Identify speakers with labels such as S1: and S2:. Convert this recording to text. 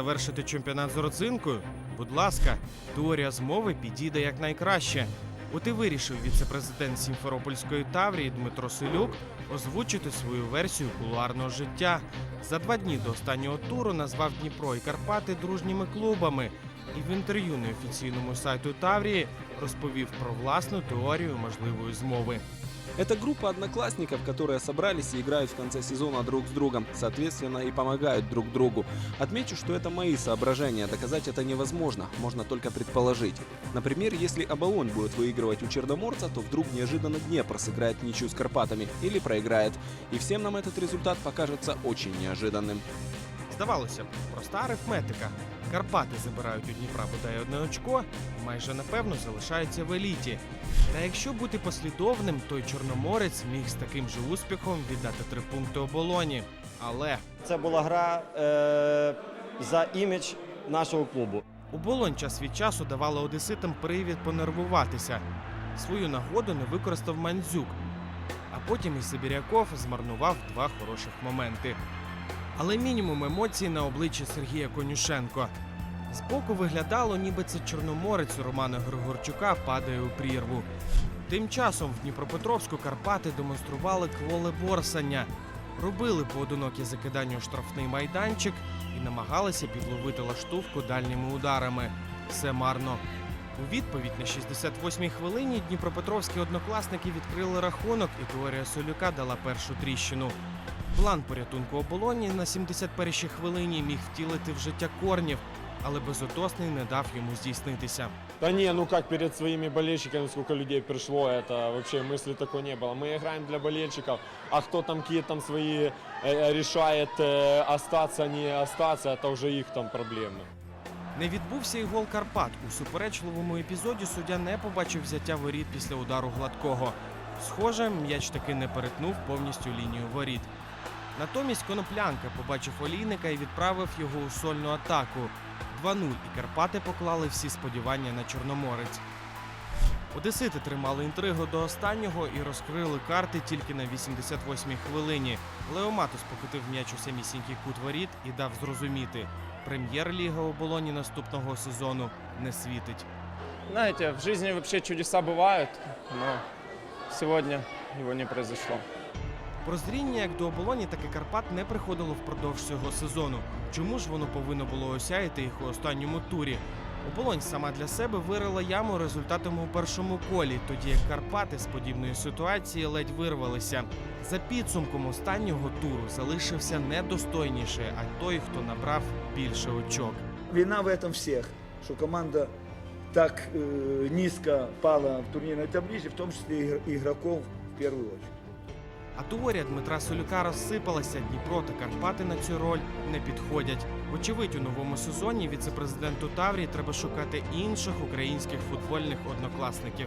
S1: завершити чемпіонат з родзинкою? Будь ласка, теорія змови підійде якнайкраще. От і вирішив віце-президент Сімферопольської Таврії Дмитро Селюк озвучити свою версію кулуарного життя. За два дні до останнього туру назвав Дніпро і Карпати дружніми клубами. І в інтерв'ю неофіційному сайту Таврії розповів про власну теорію можливої змови.
S2: Это группа одноклассников, которые собрались и играют в конце сезона друг с другом, соответственно и помогают друг другу. Отмечу, что это мои соображения, доказать это невозможно, можно только предположить. Например, если Оболонь будет выигрывать у Черноморца, то вдруг неожиданно Днепр сыграет в ничью с Карпатами или проиграет. И всем нам этот результат покажется очень неожиданным.
S1: Здавалося б, проста арифметика. Карпати забирають у Дніпра бодай одне очко, майже напевно залишаються в еліті. Та якщо бути послідовним, то й Чорноморець міг з таким же успіхом віддати три пункти оболоні. Але
S3: Це була гра е, за імідж нашого клубу.
S1: оболонь час від часу давала одеситам привід понервуватися. Свою нагоду не використав Мандзюк, а потім і Сибіряков змарнував два хороших моменти. Але мінімум емоцій на обличчі Сергія Конюшенко. Збоку виглядало, ніби це чорноморець Романа Григорчука падає у прірву. Тим часом в Дніпропетровську Карпати демонстрували кволе борсання, робили поодинокі закидання у штрафний майданчик і намагалися підловити лаштувку дальніми ударами. Все марно. У відповідь на 68-й хвилині дніпропетровські однокласники відкрили рахунок, і теорія Солюка дала першу тріщину. План порятунку оболоні на 71-й хвилині міг втілити в життя корнів, але безотосний не дав йому здійснитися.
S4: Да не, ну как перед своими болельщиками, сколько людей пришло, это вообще мысли такой не было. Мы играем для болельщиков, а кто там какие там свои э, решает э, остаться, не остаться, это уже их там проблемы.
S1: Не відбувся і гол Карпат. У суперечливому епізоді суддя не побачив взяття воріт після удару гладкого. Схоже, м'яч таки не перетнув повністю лінію воріт. Натомість коноплянка побачив олійника і відправив його у сольну атаку. 2-0 і Карпати поклали всі сподівання на Чорноморець. Одесити тримали інтригу до останнього і розкрили карти тільки на 88-й хвилині. Леоматус покотив м'яч у самісінький кут воріт і дав зрозуміти, прем'єр-ліга оболоні наступного сезону не світить.
S5: Знаете, в жизни вообще чудеса бывают, но сегодня его не произошло.
S1: Прозріння як до оболоні, так і Карпат не приходило впродовж цього сезону. Чому ж воно повинно було осяяти їх у останньому турі? Оболонь сама для себе вирила яму результатами у першому колі, тоді як Карпати з подібної ситуації ледь вирвалися. За підсумком останнього туру залишився не достойніший, а той, хто набрав більше очок.
S6: Вина в этом всех, что команда так э, низко пала в турнирной таблице, в том числе и игр- в первую очередь.
S1: А теорія Дмитра Солюка розсипалася. Дніпро та Карпати на цю роль не підходять. Вочевидь, у новому сезоні віце-президенту Таврії треба шукати інших українських футбольних однокласників.